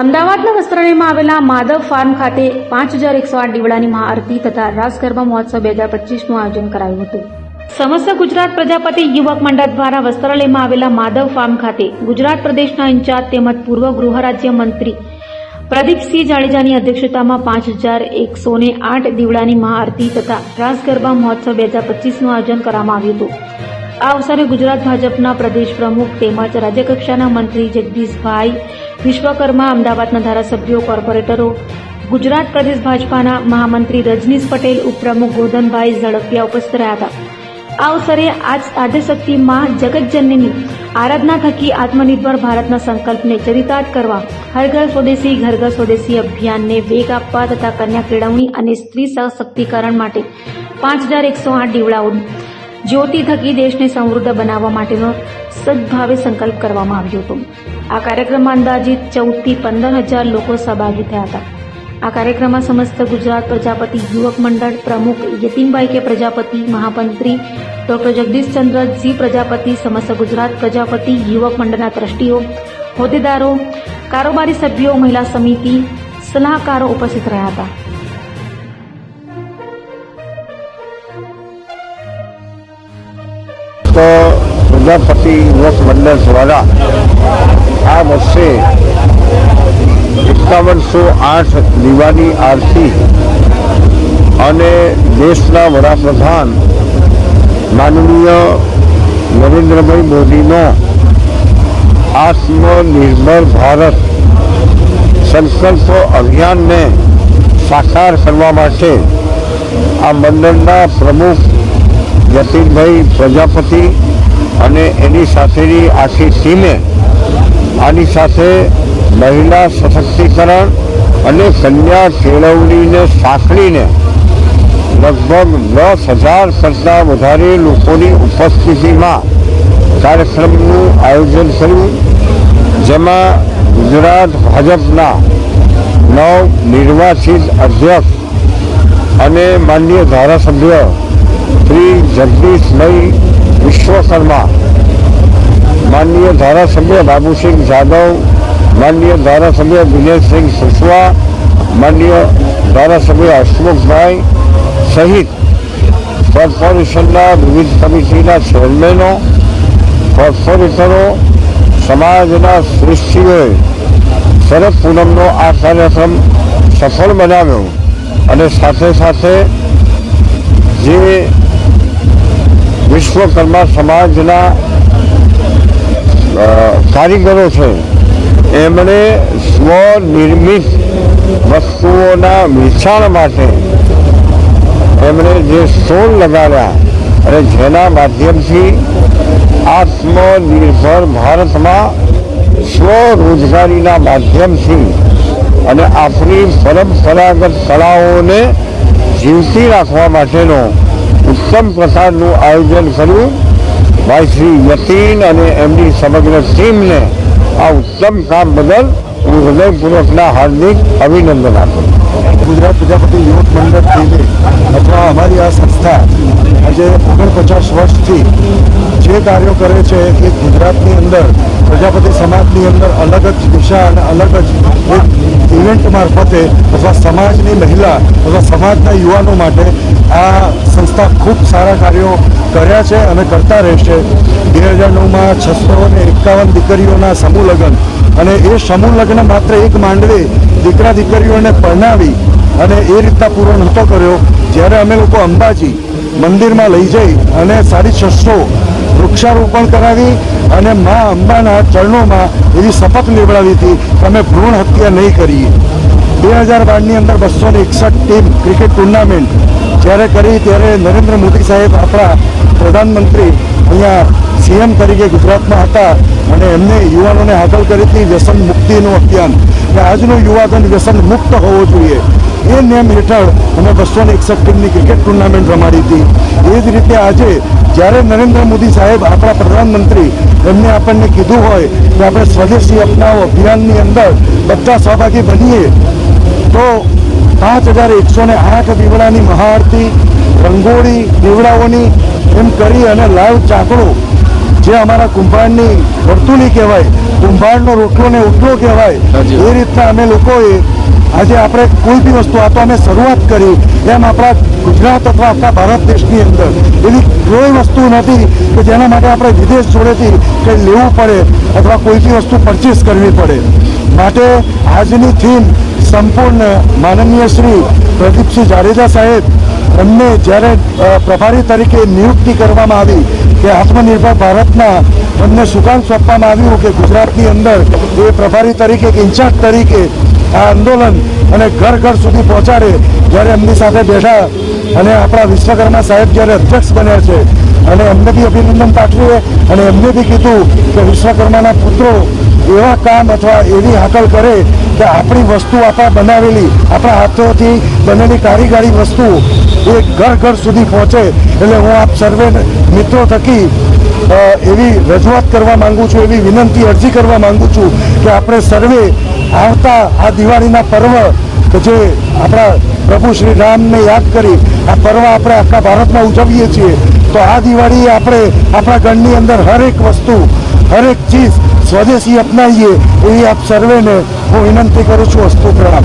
અમદાવાદના વસ્ત્રાલયમાં આવેલા માધવ ફાર્મ ખાતે પાંચ હજાર એકસો આઠ દીવડાની મહાઆરતી તથા રાસ ગરબા મહોત્સવ બે હજાર પચીસનું આયોજન કરાયું હતું. સમસ્ત ગુજરાત પ્રજાપતિ યુવક મંડળ દ્વારા વસ્ત્રાલયમાં આવેલા માધવ ફાર્મ ખાતે ગુજરાત પ્રદેશના ઇન્ચાર્જ તેમજ પૂર્વ ગૃહ રાજ્ય મંત્રી પ્રદીપસિંહ જાડેજાની અધ્યક્ષતામાં પાંચ હજાર એકસો ને આઠ દીવડાની મહાઆરતી તથા રાસ ગરબા મહોત્સવ બે હજાર પચીસનું આયોજન કરવામાં આવ્યું હતું. આ અવસરે ગુજરાત ભાજપના પ્રદેશ પ્રમુખ તેમજ રાજ્યકક્ષાના મંત્રી જગદીશભાઈ વિશ્વકર્મા અમદાવાદના ધારાસભ્યો, કોર્પોરેટરો, ગુજરાત પ્રદેશ ભાજપાના મહામંત્રી રજનીશ પટેલ, ઉપપ્રમુખ ગોધનભાઈ ઝડપિયા ઉપસ્થિત રહ્યા હતા. આ અવસરે આજ આદ્યશક્તિ માં જગતજનની આરાધના થકી આત્મનિર્ભર ભારતના સંકલ્પને ચરિતાર્થ કરવા હર ઘર સ્વદેશી ઘર ઘર સ્વદેશી અભિયાનને વેગ આપવા તથા કન્યા કેળવણી અને સ્ત્રી સશક્તિકરણ માટે પાંચ હજાર એકસો આઠ દીવડાઓ જ્યોતિ થકી દેશને સમૃદ્ધ બનાવવા માટેનો સદભાવે સંકલ્પ કરવામાં આવ્યો હતો. આ કાર્યક્રમમાં અંદાજિત ચૌદથી પંદર હજાર લોકો સહભાગી થયા હતા. આ કાર્યક્રમમાં સમસ્ત ગુજરાત પ્રજાપતિ યુવક મંડળ પ્રમુખ યતીમભાઈ કે પ્રજાપતિ, મહામંત્રી ડોક્ટર જગદીશચંદ્રજી પ્રજાપતિ, સમસ્ત ગુજરાત પ્રજાપતિ, યુવક મંડળના ટ્રસ્ટીઓ, હોદ્દેદારો, કારોબારી સભ્યો, મહિલા સમિતિ, સલાહકારો ઉપસ્થિત રહ્યા હતા. તો પ્રજાપતિ યુવક મંડળ દ્વારા આ વર્ષે એકાવનસો આઠ દીવાની આરતી અને દેશના વડાપ્રધાન માનનીય નરેન્દ્રભાઈ મોદીનો આત્મનિર્ભર ભારત સંકલ્પ અભિયાનને સાકાર કરવા માટે આ મંડળના પ્રમુખ જતીનભાઈ પ્રજાપતિ અને એની સાથેની આખી ટીમે આની સાથે મહિલા સશક્તિકરણ અને કન્યા કેળવણીને સાંકળીને લગભગ દસ હજાર કરતાં વધારે લોકોની ઉપસ્થિતિમાં કાર્યક્રમનું આયોજન કર્યું જેમાં ગુજરાત ભાજપના નવ નિર્વાચિત અધ્યક્ષ અને માન્ય ધારાસભ્ય શ્રી જગદીશભાઈ વિશ્વકર્મા માનનીય ધારાસભ્ય બાબુસિંહ જાદવ, માનનીય ધારાસભ્ય દિનેશસિંહ સુસવા માનનીય ધારાસભ્ય હસમુખભાઈ સહિત કોર્પોરેશનના વિવિધ કમિટીના ચેરમેનો, કોર્પોરેટરો, સમાજના શ્રેષ્ઠીઓએ શરદ પૂનમનો આ કાર્યક્રમ સફળ બનાવ્યો અને સાથે સાથે જે વિશ્વકર્મા સમાજના કારીગરો છે. એમણે સ્વનિર્મિત વસ્તુઓના વેચાણ માટે એમણે જે સોલ લગાડ્યા અને જેના માધ્યમથી આત્મનિર્ભર ભારતમાં સ્વરોજગારીના માધ્યમથી અને આપણી પરંપરાગત કળાઓને જીવતી રાખવા માટેનો ઉત્તમ પ્રકારનું આયોજન કર્યું. ભાઈ શ્રી યતીન અને એમની સમગ્ર ટીમને આ ઉત્તમ કામ બદલ હું હૃદયપૂર્વકના હાર્દિક અભિનંદન આપું ગુજરાત પ્રજાપતિ યુવક મંડળ ટીમે અથવા અમારી આ સંસ્થા આજે ઓગણપચાસ વર્ષથી જે કાર્યો કરે છે એ ગુજરાતની અંદર પ્રજાપતિ સમાજની અંદર અલગ જ દિશા અને અલગ જ એક ઇવેન્ટ મારફતે અથવા સમાજની મહિલા અથવા સમાજના યુવાનો માટે આ સંસ્થા ખૂબ સારા કાર્યો કર્યા છે અને કરતા રહેશે. બે હજાર નવમાં છસો ને એકાવન દીકરીઓના સમૂહ અને એ સમૂહ લગ્ન માત્ર એક માંડવે દીકરા દીકરીઓને પરણાવી અને એ રીતના પૂરો નહોતો કર્યો. જ્યારે અમે લોકો અંબાજી મંદિરમાં લઈ જઈ અને સાડી છસો વૃક્ષારોપણ કરાવી અને મા અંબાના ચરણોમાં એવી શપથ લેવડાવી હતી અમે ભ્રૂણ હત્યા નહીં કરીએ બે હજાર બારની અંદર બસો ને એકસઠ ટીમ ક્રિકેટ ટુર્નામેન્ટ જ્યારે કરી, ત્યારે નરેન્દ્ર મોદી સાહેબ આપણા પ્રધાનમંત્રી અહીંયા સીએમ તરીકે ગુજરાતમાં હતા અને એમને યુવાનોને હાકલ કરી હતી વ્યસન મુક્તિનું અભિયાન. આજનો યુવાધન વ્યસન મુક્ત હોવો જોઈએ. એ નિયમ હેઠળ અમે બસો ને એકસઠ ટીમની ક્રિકેટ ટુર્નામેન્ટ રમાડી હતી. એ જ રીતે આજે જ્યારે નરેન્દ્ર મોદી સાહેબ આપણા પ્રધાનમંત્રી એમને આપણને કીધું હોય કે આપણે સ્વદેશી અપનાવો અભિયાનની અંદર બધા સહભાગી બનીએ તો પાંચ હજાર એકસો ને આઠ દીવડાની મહાઆરતી રંગોળી દીવડાઓની એમ કરી અને લાઈવ ચાકડો જે અમારા કુંભારની વર્તુલી કહેવાય કુંભારનો રોટલો ને ઉટલો કહેવાય એ રીતના અમે લોકોએ આજે આપણે કોઈ બી વસ્તુ આ તો અમે શરૂઆત કરી એમ આપણા ગુજરાત અથવા આખા ભારત દેશની અંદર એવી કોઈ વસ્તુ નથી કે જેના માટે આપણે વિદેશ જોડેથી કંઈ લેવું પડે અથવા કોઈ બી વસ્તુ પરચેસ કરવી પડે. માટે આજની થીમ સંપૂર્ણ માનનીય શ્રી પ્રદીપસિંહ જાડેજા સાહેબ એમને જ્યારે પ્રભારી તરીકે નિયુક્તિ કરવામાં આવી કે આત્મનિર્ભર ભારતના એમને સુકાન સોંપવામાં આવ્યું કે ગુજરાતની અંદર એ પ્રભારી તરીકે એક ઇન્ચાર્જ તરીકે આ આંદોલન અને ઘર ઘર સુધી પહોંચાડે જ્યારે એમની સાથે બેઠા અને આપણા વિશ્વકર્મા સાહેબ જ્યારે અધ્યક્ષ બન્યા છે. અને એમને બી અભિનંદન પાઠવીએ અને એમને બી કીધું કે વિશ્વકર્માના પુત્રો એવા કામ અથવા એવી હાકલ કરે કે આપણી વસ્તુ આપણા બનાવેલી, આપણા હાથોથી બનેલી કારીગરી વસ્તુ એ ઘર ઘર સુધી પહોંચે. એટલે હું આપ સર્વે મિત્રો થકી એવી રજૂઆત કરવા માંગુ છું, એવી વિનંતી અરજી કરવા માગું છું કે આપણે સર્વે આવતા આ દિવાળીના પર્વ કે જે આપણા પ્રભુ શ્રી રામને યાદ કરી, આ પર્વ આપણે આખા ભારતમાં ઉજવીએ છીએ, તો આ દિવાળી આપણે આપણા ગણની અંદર હરેક વસ્તુ, હરેક ચીજ સ્વદેશી અપનાવીએ એવી આપ સર્વેને હું વિનંતી કરું છું અસ્તુ પ્રણામ.